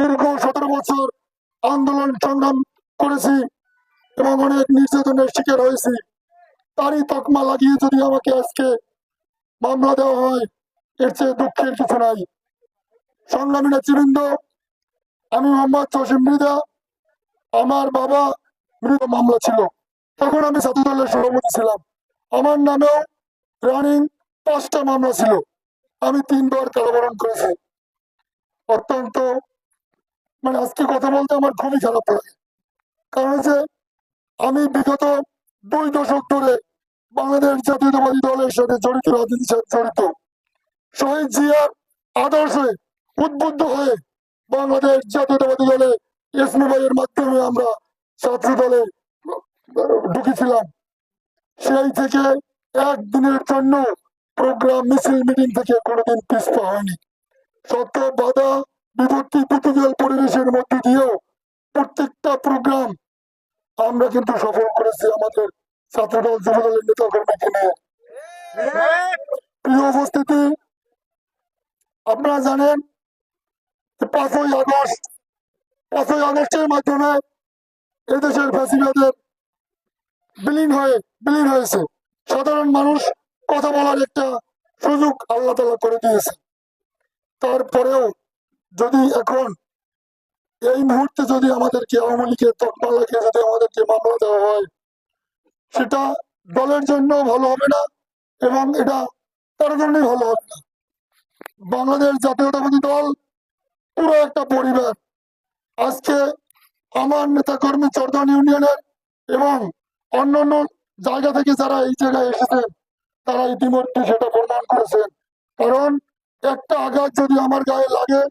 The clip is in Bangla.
দীর্ঘ সতেরো বছর আন্দোলন সংগ্রাম করেছি এবং অনেক নির্যাতনের শিকার হয়েছি। তারই তকমা লাগিয়ে যদি আমাকে আজকে মামলা দেওয়া হয়, এর চেয়ে দুঃখের কিছু নাই। সংগ্রামী নেতৃবৃন্দ আমি মোহাম্মদ জসিম মৃদা আমার বাবা মৃত মামলা ছিল। তখন আমি ছাত্র দলের সভাপতি ছিলাম। আমার নামেও রানিং পাঁচটা মামলা ছিল। আমি তিনবার কারাবরণ করেছি। অত্যন্ত মানে আজকে কথা বলতে আমার খুবই খারাপ লাগে। কারণ হচ্ছে, আমি বিগত দুই দশক ধরে বাংলাদেশ জাতীয়তাবাদী দলের সাথে জড়িত রাজনীতির সাথে জড়িত। শহীদ জিয়ার আদর্শে উদ্বুদ্ধ হয়ে বাংলাদেশ জাতীয়তাবাদী দলে এসমু ভাইয়ের মাধ্যমে আমরা ছাত্র দলে ঢুকেছিলাম। সেই থেকে একদিনের জন্য প্রোগ্রাম মিছিল মিটিং থেকে কোনোদিন পিছপা হয়নি। শত বাধা বিপত্তি প্রতিকূল পরিবেশের মধ্যে দিয়েও প্রত্যেকটা প্রোগ্রাম আমরা কিন্তু সফল করেছি আমাদের ছাত্রদল, যুবদলের নেতা কর্মীকে নিয়ে। প্রিয় উপস্থিতি, আপনারা জানেন পাঁচই আগস্ট, পাঁচই আগস্টের মাধ্যমে এদেশের ফ্যাসিবাদের বিলীন হয়ে, বিলীন হয়েছে। সাধারণ মানুষ কথা বলার একটা সুযোগ আল্লাহ তালা করে দিয়েছে। তারপরেও যদি এখন এই মুহূর্তে যদি আমাদেরকে আওয়ামী লীগের তকমা লাগিয়ে যদি আমাদেরকে মামলা দেওয়া হয়, সেটা দলের জন্য ভালো হবে না এবং এটা তার জন্যই ভালো হবে না। বাংলাদেশ জাতীয়তাবাদী দল পুরো একটা পরিবার। আজকে আমার নেতা কর্মী চর্দন ইউনিয়নের এবং অন্যান্য জায়গা থেকে যারা এই জায়গায় এসেছেন তারা ইতিমধ্যে সেটা প্রমাণ করেছেন। কারণ একটা আঘাত যদি আমার গায়ে লাগে